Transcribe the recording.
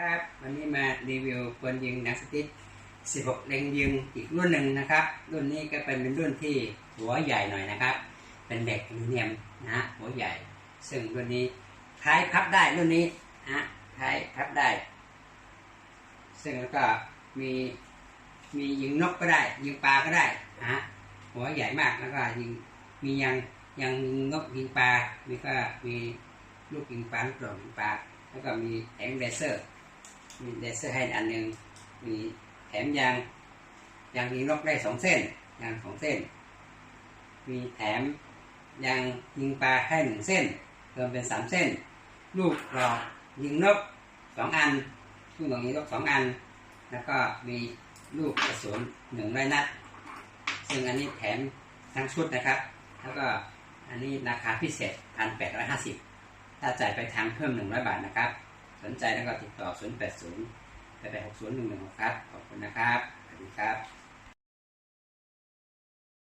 ครับ วันนี้มารีวิวปืนยิงหนังสติ๊ก16 เล็งยิงอีกรุ่นหนึ่งนะครับ รุ่นนี้ก็เป็นเป็นรุ่นที่หัวใหญ่หน่อยนะครับ เป็นเหล็กอลูมิเนียมนะหัวใหญ่ ซึ่งรุ่นนี้ท้ายพับได้รุ่นนี้นะท้ายพับได้ ซึ่งแล้วก็มีมียิงนกก็ได้ ยิงปลาก็ได้นะฮะหัวใหญ่มากแล้วก็ยิงมียังยังยิงนกยิงปลามีก็มีลูกยิงปลาลูกโดดยิงปลาแล้วก็มีแถมเลเซอร์ มีเลเซอร์ให้อันหนึ่งมีแถมยางยางยิงนกได้สองเส้นยางสองเส้น มีแถมยางยิงปลาให้หนึ่งเส้นรวมเป็นสามเส้น ลูกหลอกยิงนกสองอันลูกหลอกยิงนกสองอัน แล้วก็มีลูกกระสุนหนึ่งร้อยนัด ซึ่งอันนี้แถมทั้งชุดนะครับ แล้วก็อันนี้ราคาพิเศษพันแปดร้อยห้าสิบถ้าจ่ายไปทางเพิ่มหนึ่งร้อยบาทนะครับ สนใจแล้วก็ติดต่อ 0 8 0 8 8 6 0 1 1 6ครับ ขอบคุณนะครับ สวัสดีครับ